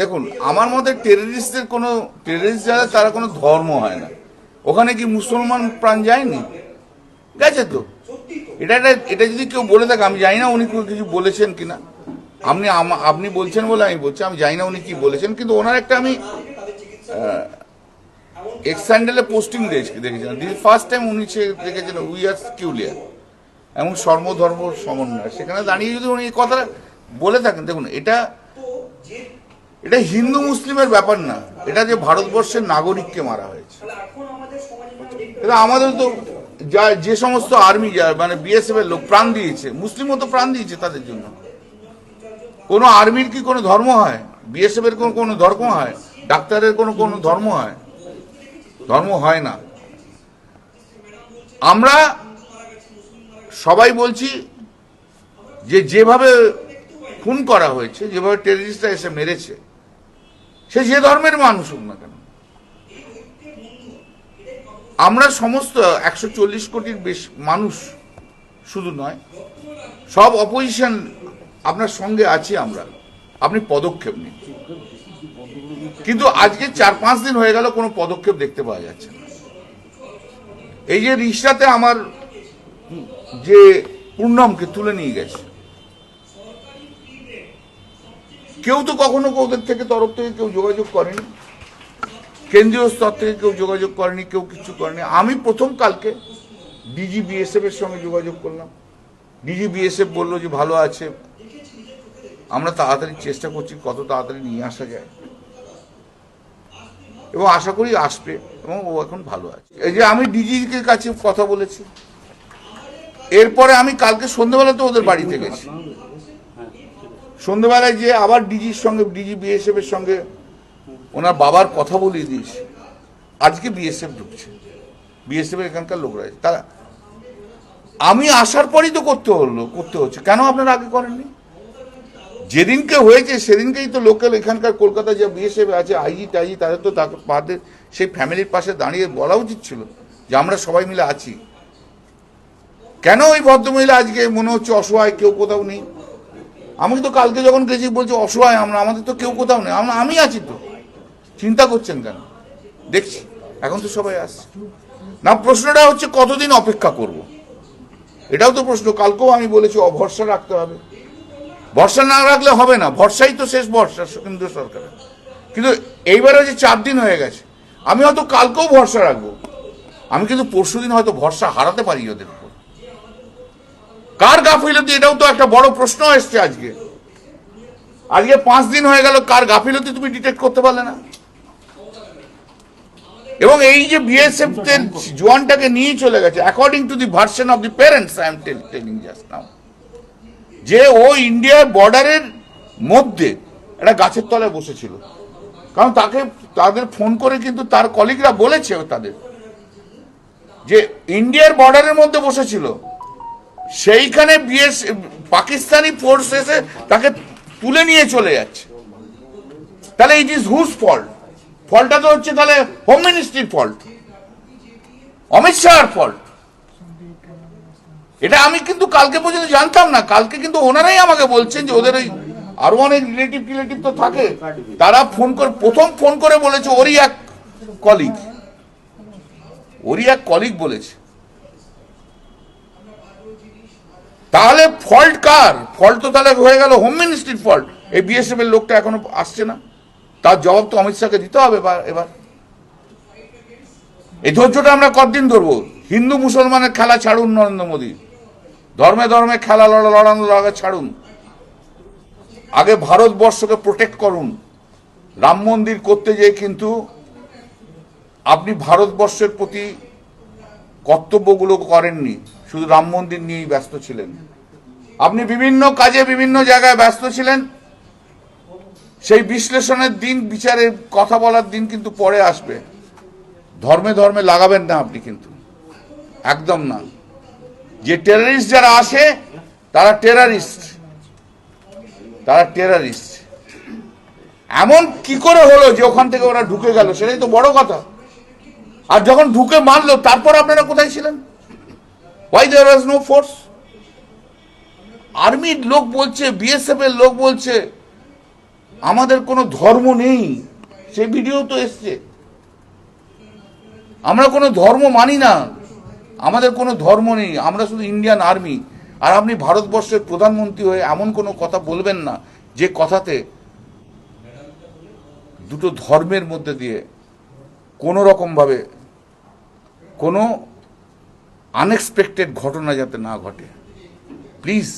দেখুন, আমার মতে টেররিস্টদের কোনো টেররিস্ট যারা, তারা কোনো ধর্ম হয় না। ওখানে কি মুসলমান প্রাণ যায়নি? গেছে তো। এটা এটা এটা যদি কেউ বলে থাকে, আমি জানি না উনি কিছু বলেছেন কিনা। আপনি আপনি বলছেন বলে আমি বলছি, আমি জানি না উনি কি বলেছেন, কিন্তু ওনার একটা আমি এক্স স্যান্ডেলে পোস্টিং দেখেছিলাম দিস ফার্স্ট টাইম উনি সে দেখেছেন উই আর কিউলিয়ার এমন সর্বধর্ম সমন্বয়। সেখানে দাঁড়িয়ে যদি উনি এই কথাটা বলে থাকেন, দেখুন, এটা এটা হিন্দু মুসলিমের ব্যাপার না। এটা যে ভারতবর্ষের নাগরিককে মারা হয়েছে। এটা আমাদের তো যা, যে সমস্ত আর্মি, যা মানে বিএসএফ এর লোক প্রাণ দিয়েছে, মুসলিমও তো প্রাণ দিয়েছে তাদের জন্য। কোনো আর্মির কি কোনো ধর্ম হয়? বিএসএফ এর কোনো কোনো ধর্ম হয়? ডাক্তারের কোনো কোনো ধর্ম হয়? ধর্ম হয় না। আমরা সবাই বলছি যে যেভাবে খুন করা হয়েছে, যেভাবে টেররিস্টরা এসে মেরেছে সে যে ধর্মের মানুষ হোক না কেন। আমরা সমস্ত একশো চল্লিশ কোটির বেশ মানুষ শুধু নয়, সব অপোজিশন আপনার সঙ্গে আছি আমরা। আপনি পদক্ষেপ নিন। কিন্তু আজকে চার পাঁচ দিন হয়ে গেল, কোনো পদক্ষেপ দেখতে পাওয়া যাচ্ছে না। এই যে রিক্সাতে আমার যে পূর্ণমকে তুলে নিয়ে গেছে কেউ তো কখনো ওদের থেকে তরফ থেকে কেউ যোগাযোগ করেনি। কেন্দ্রীয় স্তর থেকে কেউ যোগাযোগ করেনি, কেউ কিছু করেনি। আমি প্রথম কালকে ডিজি বিএসএফ এর সঙ্গে যোগাযোগ করলাম। ডিজি বিএসএফ বলল যে, ভালো আছে। আমরা তাড়াতাড়ি চেষ্টা করছি কত তাড়াতাড়ি নিয়ে আসা যায়। এবং আশা করি আসবে এবং ও এখন ভালো আছে। এই যে আমি ডিজির কাছে কথা বলেছি। এরপরে আমি কালকে সন্ধ্যেবেলাতে ওদের বাড়িতে গেছি। সন্ধ্যেবেলায় যে আবার ডিজির সঙ্গে, ডিজি বিএসএফ এর সঙ্গে ওনার বাবার কথা বলিয়ে দিয়েছি। আজকে বিএসএফ ঢুকছে। বিএসএফ এখানকার লোকরা। তারা, আমি আসার পরই তো করতে হলো, করতে হচ্ছে। কেন আপনারা আগে করেননি? যেদিনকে হয়েছে, সেদিনকেই তো লোকাল এখানকার কলকাতা যে বিএসএফ আছে আইজি টাইজি তাদের তো তাদের সেই ফ্যামিলির পাশে দাঁড়িয়ে বলা উচিত ছিল যে আমরা সবাই মিলে আছি। কেন ওই ভদ্রমহিলা আজকে মনে হচ্ছে অসহায়, কেউ কোথাও নেই? আমি তো কালকে যখন গেছি, বলছি, অসহায় আমরা, আমাদের তো কেউ কোথাও নেই। আমরা, আমি আছি তো। চিন্তা করছেন কেন? দেখছি, এখন তো সবাই আসছে। না, প্রশ্নটা হচ্ছে, কতদিন অপেক্ষা করব। এটাও তো প্রশ্ন। কালকেও আমি বলেছি অভরসা রাখতে হবে। ভরসা না রাখলে হবে না। ভরসাই তো শেষ ভরসা, কেন্দ্র সরকারের। কিন্তু এইবারে যে চার দিন হয়ে গেছে, আমি হয়তো কালকেও ভরসা রাখব। আমি কিন্তু পরশু দিন হয়তো ভরসা হারাতে পারি ওদের উপর। কার গাফিলতি? এটাও তো একটা বড় প্রশ্ন এসছে আজকে। আজকে পাঁচ দিন হয়ে গেল, কার গাফিলতি তুমি ডিটেক্ট করতে পারলে না? এবং এই যে বিএসএফ জোয়ানটাকে নিয়ে চলে গেছে according to the version of the parents I am telling just now যে ও ইন্ডিয়ার বর্ডারের মধ্যে একটা গাছের তলায় বসেছিল। কারণ তাকে, তাদের ফোন করে কিন্তু তার কলিগরা বলেছে তাদের যে ইন্ডিয়ার বর্ডারের মধ্যে বসেছিল। সেইখানে বিএস, পাকিস্তানি ফোর্স এসে তাকে তুলে নিয়ে চলে যাচ্ছে। তাহলে ইট ইজ হুজ ফল্ট ফল্টটা তো হচ্ছে তাহলে হোম মিনিস্ট্রির ফল্ট অমিত শাহর ফল্ট এটা আমি কিন্তু কালকে পর্যন্ত জানতাম না। কালকে কিন্তু ওনারাই আমাকে বলছেন যে ওদের ওই আরও অনেক রিলেটিভ রিলেটিভ তো থাকে। তারা ফোন করে, প্রথম ফোন করে বলেছে, ওরই এক কলিগ ওরই এক কলিগ বলেছে। তাহলে ফল্ট কার? ফল্ট তো তাহলে হয়ে গেল হোম মিনিস্ট্রির ফল্ট এই বিএসএফ এর লোকটা এখনও আসছে না। তার জবাব তো অমিত শাহকে দিতে হবে এবার এবার। এই ধৈর্যটা আমরা কতদিন ধরবো? হিন্দু মুসলমানের খেলা ছাড়ুন নরেন্দ্র মোদী। ধর্মে ধর্মে খেলা লড়া লড়ানো লড়া ছাড়ুন। আগে ভারতবর্ষকে প্রোটেক্ট করুন। রাম মন্দির করতে যেয়ে কিন্তু আপনি ভারতবর্ষের প্রতি কর্তব্যগুলো করেননি। শুধু রাম মন্দির নিয়েই ব্যস্ত ছিলেন। আপনি বিভিন্ন কাজে বিভিন্ন জায়গায় ব্যস্ত ছিলেন। সেই বিশ্লেষণের দিন, বিচারের কথা বলার দিন কিন্তু পরে আসবে। ধর্মে ধর্মে লাগাবেন না আপনি কিন্তু। একদম না। যে টেরারিস্ট যারা আসে, তারা টেরারিস্ট তারা টেরারিস্ট এমন কি করে হলো যে ওখান থেকে ওরা ঢুকে গেল? সেটাই তো বড় কথা। আর যখন ঢুকে মারলো, তারপর আপনারা কোথায় ছিলেন? Why there was no force আর্মির লোক বলছে বিএসএফ এর লোক বলছে, আমাদের কোনো ধর্ম নেই। সে ভিডিও তো এসছে। আমরা কোনো ধর্ম মানি না। আমাদের কোনো ধর্ম নেই। আমরা শুধু ইন্ডিয়ান আর্মি আর আপনি ভারতবর্ষের প্রধানমন্ত্রী হয়ে এমন কোনো কথা বলবেন না, যে কথাতে দুটো ধর্মের মধ্যে দিয়ে কোনো রকমভাবে কোনো আনএক্সপেক্টেড ঘটনা যাতে না ঘটে। প্লিজ